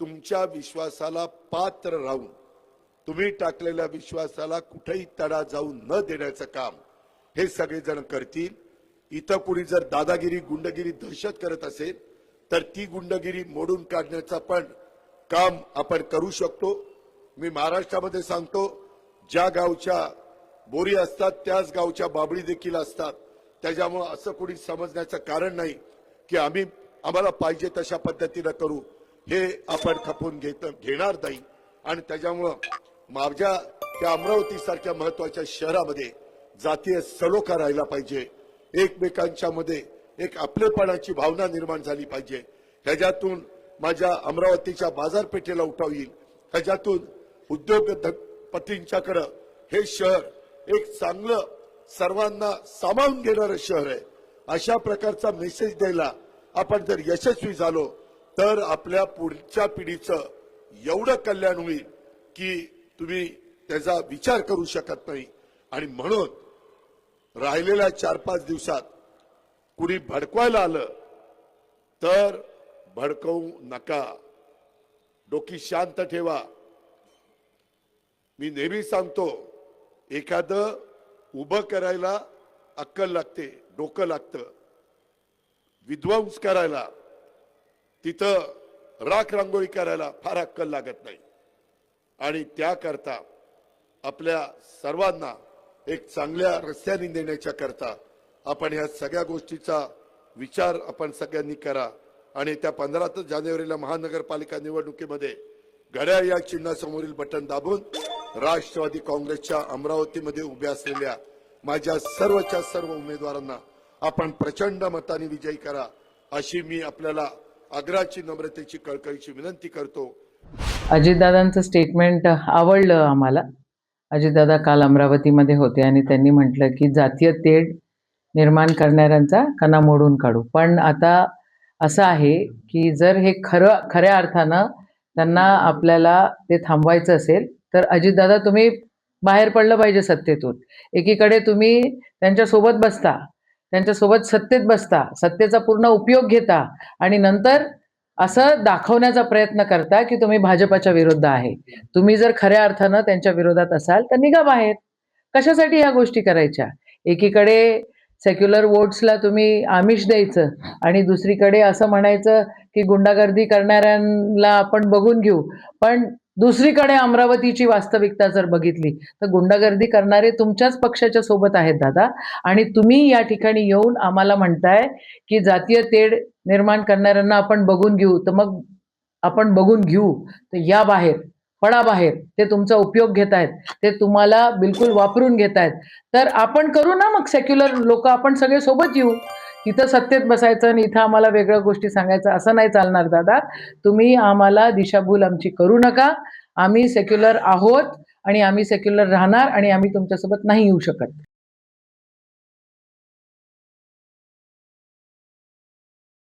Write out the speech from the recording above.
तुमच्या विश्वासाला पात्र राहून तुम्ही टाकलेल्या विश्वासाला कुठेही तडा जाऊ न देण्याचं काम हे सगळेजण करतील. इथं कुणी जर दादागिरी गुंडगिरी दहशत करत असेल तर ती गुंडगिरी मोडून काढण्याचं पण काम आपण करू शकतो. मी महाराष्ट्रामध्ये सांगतो ज्या गावच्या बोरी असतात त्याच गावच्या बाबळी देखील असतात. त्याच्यामुळं असं कुणी समजण्याचं कारण नाही की आम्ही आम्हाला पाहिजे तशा पद्धतीनं करू. हे आपण खपून घेत घेणार नाही. आणि त्याच्यामुळं माझ्या त्या अमरावती सारख्या महत्त्वाच्या शहरामध्ये जातीय सलोखा राहिला पाहिजे. एकमेकांच्या मध्ये एक आपलेपणाची भावना निर्माण झाली पाहिजे. ह्याच्यातून माझ्या अमरावतीच्या बाजारपेठेला उठाव येईल. ह्याच्यातून उद्योगपतींच्याकडं हे शहर एक चांगलं सर्वांना सामावून घेणारं शहर आहे. अशा प्रकारचा मेसेज द्यायला आपण जर यशस्वी झालो तर आपल्या पुढच्या पिढीचं एवढं कल्याण होईल की तुम्ही त्याचा विचार करू शकत नाही. आणि म्हणून राहिलेल्या चार पाच दिवसात कुणी भडकवायला आलं तर भडकवू नका. डोकी शांत ठेवा. मी नेहमी सांगतो एखादं उभं करायला अक्कल लागते डोकं लागतं. विध्वंस करायला. तिथं राख रांगोळी करायला फार अक्कल लागत नाही. आणि त्याकरता आपल्या सर्वांना एक चांगल्या रस्त्याने नेण्याच्या करता आपण ह्या सगळ्या गोष्टीचा विचार आपण सगळ्यांनी करा. आणि त्या पंधरा जानेवारीला महानगरपालिका निवडणुकीमध्ये घड्याळ या चिन्हासमोरील बटन दाबून राष्ट्रवादी काँग्रेसच्या अमरावतीमध्ये उभ्या असलेल्या माझ्या सर्वच्या सर्व उमेदवारांना आपण प्रचंड मताने विजयी करा अशी मी आपल्याला आग्रहाची नम्रतेची कळकळीची विनंती करतो. अजितदादांचं स्टेटमेंट आवडलं आम्हाला. अजितदादा काल अमरावतीमध्ये होते आणि त्यांनी म्हटलं की जातीय तेढ निर्माण करणाऱ्यांचा कणा मोडून काढू. पण आता असं आहे की जर हे खरं खऱ्या अर्थानं त्यांना आपल्याला ते थांबवायचं असेल तर अजितदादा तुम्ही बाहेर पडलं पाहिजे सत्तेतून. एकीकडे तुम्ही त्यांच्यासोबत बसता त्यांच्यासोबत सत्तेत बसता सत्तेचा पूर्ण उपयोग घेता आणि नंतर असं दाखवण्याचा प्रयत्न करता की तुम्ही भाजपाच्या विरुद्ध आहे. तुम्ही जर खऱ्या अर्थानं त्यांच्या विरोधात असाल तर निघा बाहेर. कशासाठी ह्या गोष्टी करायच्या? एकीकडे सेक्युलर वोट्सला तुम्ही आमिष द्यायचं आणि दुसरीकडे असं म्हणायचं की गुंडागर्दी करणाऱ्यांना आपण बघून घेऊ. पण दुसरीकडे अमरावतीची वास्तविकता जर बघितली तर गुंडागर्दी करणारे तुमच्याच पक्षाच्या सोबत आहेत दादा. आणि तुम्ही या ठिकाणी येऊन आम्हाला म्हणताय की जातीय तेढ निर्माण करणाऱ्यांना आपण बघून घेऊ. तर मग आपण बघून घेऊ. तर या बाहेर पडा बाहेर. ते तुमचा उपयोग घेत आहेत. ते तुम्हाला बिलकुल वापरून घेत आहेत. तर आपण करू ना मग सेक्युलर लोक आपण सगळे सोबत येऊ. इथं सत्तेत बसायचं आणि इथं आम्हाला वेगळ्या गोष्टी सांगायचं असं नाही चालणार दादा. तुम्ही आम्हाला दिशाभूल आमची करू नका. आम्ही सेक्युलर आहोत आणि आम्ही सेक्युलर राहणार आणि आम्ही तुमच्यासोबत नाही येऊ शकत.